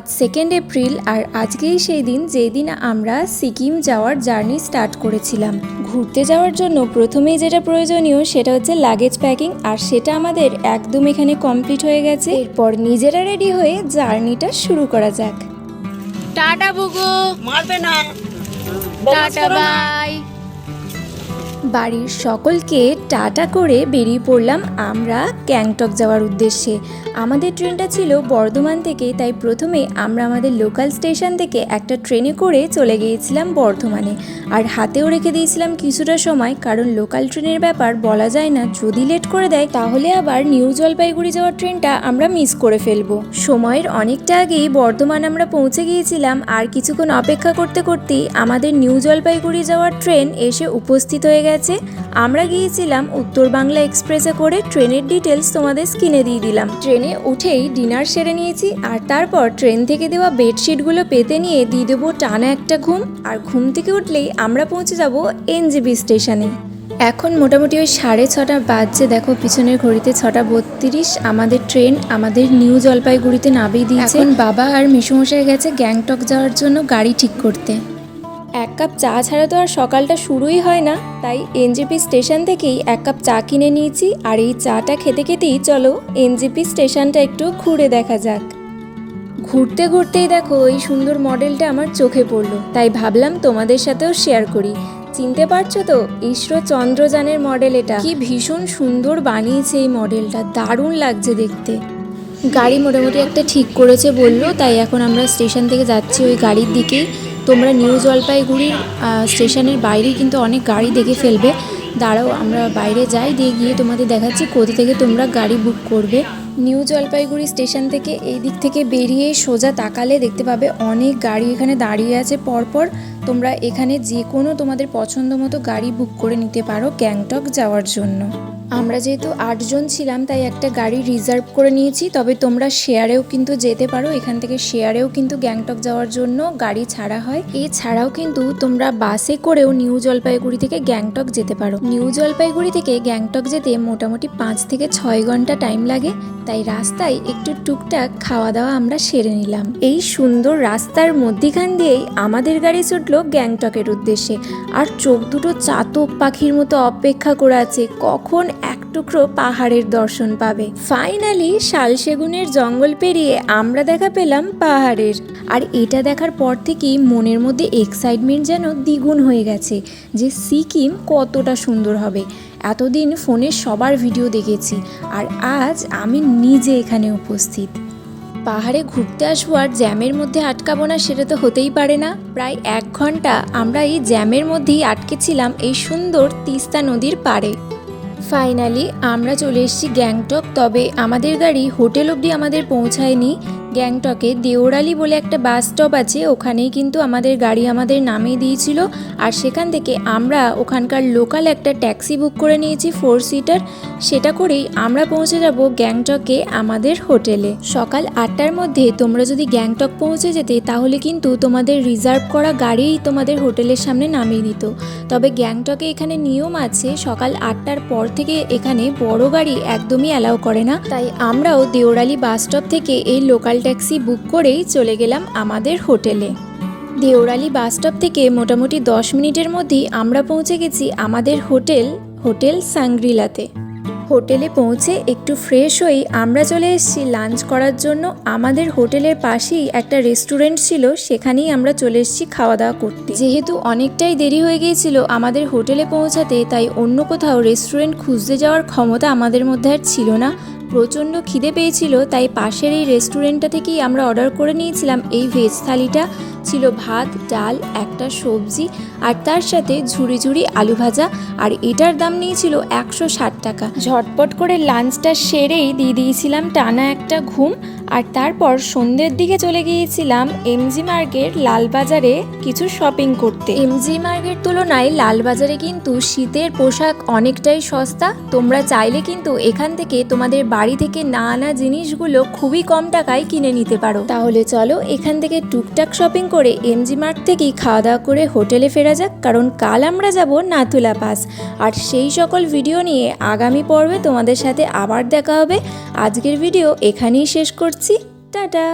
আজ second April আর আজকেই সেই দিন যেই দিন আমরা সিকিম যাওয়ার জার্নি স্টার্ট করেছিলাম। ঘুরতে যাওয়ার জন্য প্রথমেই যেটা প্রয়োজনীয় সেটা হচ্ছে লাগেজ প্যাকিং আর সেটা আমাদের একদম এখানে কমপ্লিট হয়ে গেছে। এরপর নিজেরা রেডি হয়ে জার্নিটা শুরু করা যাক। টাটা বুগু মারবে না। টাটা বাই বাড়ির সকলকে টাটা করে বেরিয়ে পড়লাম আমরা গ্যাংটক যাওয়ার উদ্দেশ্যে। আমাদের ট্রেনটা ছিল বর্ধমান থেকে, তাই প্রথমে আমরা আমাদের লোকাল স্টেশন থেকে একটা ট্রেনে করে চলে গিয়েছিলাম বর্ধমানে। আর হাতেও রেখে দিয়েছিলাম কিছুটা সময়, কারণ লোকাল ট্রেনের ব্যাপার বলা যায় না। যদি লেট করে দেয়, তাহলে আবার নিউ জলপাইগুড়ি যাওয়ার ট্রেনটা আমরা মিস করে ফেলব। সময়ের অনেকটা আগেই বর্ধমান আমরা পৌঁছে গিয়েছিলাম, আর কিছুক্ষণ অপেক্ষা করতে করতেই আমাদের নিউ জলপাইগুড়ি যাওয়ার ট্রেন এসে উপস্থিত হয়ে গেছে আমরা গিয়েছিলাম উত্তর বাংলা এক্সপ্রেসে করে ট্রেনের ডিটেলস তোমাদের স্ক্রিনে দিয়ে দিলাম। ট্রেনে উঠেই ডিনার সেরে নিয়েছি আর তারপর ট্রেন থেকে দেওয়া বেডশিটগুলো পেতে নিয়ে দিয়ে দেবো টানা একটা ঘুম আর ঘুম থেকে উঠলেই আমরা পৌঁছে যাব এনজিবি স্টেশনে। এখন মোটামুটি ওই সাড়ে ছটা বাজছে দেখো পিছনের ঘড়িতে ছটা বত্রিশ আমাদের ট্রেন আমাদের নিউ জলপাইগুড়িতে নামিয়ে দিয়েছে। এখন বাবা আর মিশুমশাই গেছে গ্যাংটক যাওয়ার জন্য গাড়ি ঠিক করতে। এক কাপ চা ছাড়া তো আর সকালটা শুরুই হয় না। তাই এনজিপি স্টেশন থেকেই এক কাপ চা কিনে নিয়েছি। আর এই চাটা খেতে খেতেই চলো, এনজিপি স্টেশনটা একটু ঘুরে দেখা যাক। ঘুরতে ঘুরতেই দেখো, এই সুন্দর মডেলটা আমার চোখে পড়ল। তাই ভাবলাম তোমাদের সাথেও শেয়ার করি। চিনতে পারছ তো, ইসরো চন্দ্রযানের মডেল এটা। কি ভীষণ সুন্দর বানিয়েছে এই মডেলটা, দারুণ লাগছে দেখতে। গাড়ি মোটামুটি একটা ঠিক করেছে বলল, তাই এখন আমরা স্টেশন থেকে যাচ্ছি ওই গাড়ির দিকেই। তোমরা নিউ জলপাইগুড়ির স্টেশনের বাইরেই কিন্তু অনেক গাড়ি দেখে ফেলবে। দাঁড়াও, আমরা বাইরে যাই, দিয়ে গিয়ে তোমাদের দেখাচ্ছি কোথা থেকে তোমরা গাড়ি বুক করবে। নিউ জলপাইগুড়ি স্টেশন থেকে এই দিক থেকে বেরিয়ে সোজা তাকালে দেখতে পাবে অনেক গাড়ি এখানে দাঁড়িয়ে আছে। পরপর তোমরা এখানে যে কোনো তোমাদের পছন্দ মতো গাড়ি বুক করে নিতে পারো গ্যাংটক যাওয়ার জন্য। আমরা যেহেতু আটজন ছিলাম, তাই একটা গাড়ি রিজার্ভ করে নিয়েছি, তবে তোমরা শেয়ারেও কিন্তু যেতে পারো। এখান থেকে শেয়ারেও কিন্তু গ্যাংটক যাওয়ার জন্য গাড়ি ছাড়া হয়। এছাড়াও কিন্তু তোমরা বাসে করেও নিউ জলপাইগুড়ি থেকে গ্যাংটক যেতে পারো। নিউ জলপাইগুড়ি থেকে গ্যাংটক যেতে মোটামুটি পাঁচ থেকে ছয় ঘণ্টা টাইম লাগে। তাই রাস্তায় একটু টুকটাক খাওয়া দাওয়া আমরা সেরে নিলাম। এই সুন্দর রাস্তার মধ্যিখান দিয়েই আমাদের গাড়ি ছুটলো গ্যাংটকের উদ্দেশ্যে। আর চোখ দুটো চাতক পাখির মতো অপেক্ষা করে আছে, কখন এক টুকরো পাহাড়ের দর্শন পাবে। ফাইনালি শালসেগুনের জঙ্গল পেরিয়ে আমরা দেখা পেলাম পাহাড়ের। আর এটা দেখার পর থেকেই মনের মধ্যে এক্সাইটমেন্ট যেন দ্বিগুণ হয়ে গেছে, যে সিকিম কতটা সুন্দর হবে। এতদিন ফোনে সবার ভিডিও দেখেছি, আর আজ আমি নিজে এখানে উপস্থিত। পাহাড়ে ঘুরতে আসব আর জ্যামের মধ্যে আটকাবো না, সেটা তো হতেই পারে না। প্রায় এক ঘণ্টা আমরা এই জ্যামের মধ্যেই আটকেছিলাম এই সুন্দর তিস্তা নদীর পাড়ে। ফাইনালি আমরা চলে এসেছি গ্যাংটক, তবে আমাদের গাড়ি হোটেল অবধি আমাদের পৌঁছায়নি। গ্যাংটকে দেওরালি বলে একটা বাস স্টপ আছে, ওখানেই কিন্তু আমাদের গাড়ি আমাদের নামিয়ে দিয়েছিল। আর সেখান থেকে আমরা ওখানকার লোকাল একটা ট্যাক্সি বুক করে নিয়েছি, ফোর সিটার। সেটা করেই আমরা পৌঁছে যাব গ্যাংটকে আমাদের হোটেলে। সকাল আটটার মধ্যে তোমরা যদি গ্যাংটক পৌঁছে যেতে, তাহলে কিন্তু তোমাদের রিজার্ভ করা গাড়িই তোমাদের হোটেলের সামনে নামিয়ে দিত। তবে গ্যাংটকে এখানে নিয়ম আছে, সকাল আটটার পর থেকে এখানে বড় গাড়ি একদমই অ্যালাউ করে না। তাই আমরাও দেওরালি বাস স্টপ থেকে এই লোকাল ট্যাক্সি বুক করেই চলে গেলাম আমাদের হোটেলে। দেওরালি বাস স্টপ থেকে মোটামুটি দশ মিনিটের মধ্যেই আমরা পৌঁছে গেছি আমাদের হোটেল হোটেল সাংগ্রিলাতে। হোটেলে পৌঁছে একটু ফ্রেশ হয়েই আমরা চলে এসেছি লাঞ্চ করার জন্য। আমাদের হোটেলের পাশেই একটা রেস্টুরেন্ট ছিল, সেখানেই আমরা চলে এসেছি খাওয়া দাওয়া করতে। যেহেতু অনেকটাই দেরি হয়ে গিয়েছিল আমাদের হোটেলে পৌঁছাতে, তাই অন্য কোথাও রেস্টুরেন্ট খুঁজতে যাওয়ার ক্ষমতা আমাদের মধ্যে আর ছিল না। প্রচণ্ড খিদে পেয়েছিল, তাই পাশের এই রেস্টুরেন্টটা থেকেই আমরা অর্ডার করে নিয়েছিলাম এই ভেজ থালিটা। ছিল ভাত, ডাল, একটা সবজি আর তার সাথে ঝুড়ি ঝুড়ি আলু ভাজা আর এটার দাম নিয়েছিল একশো ষাট টাকা। ঝটপট করে লাঞ্চটা সেরেই দিয়ে দিয়েছিলাম টানা একটা ঘুম আর তারপর সন্ধ্যের দিকে চলে গিয়েছিলাম এমজি মার্গের লালবাজারে কিছু শপিং করতে। এমজি মার্গের তুলনায় লালবাজারে কিন্তু শীতের পোশাক অনেকটাই সস্তা। তোমরা চাইলে কিন্তু এখান থেকে তোমাদের বাড়ি থেকে না আনা জিনিসগুলো খুবই কম টাকায় কিনে নিতে পারো। তাহলে চলো এখান থেকে টুকটাক শপিং করে এমজি মার্ট থেকেই খাওয়া দাওয়া করে হোটেলে ফেরা যাক, কারণ কাল আমরা যাব নাথুলা পাস। আর সেই সকল ভিডিও নিয়ে আগামী পর্বে তোমাদের সাথে আবার দেখা হবে। আজকের ভিডিও এখানেই শেষ করছি। টাটা!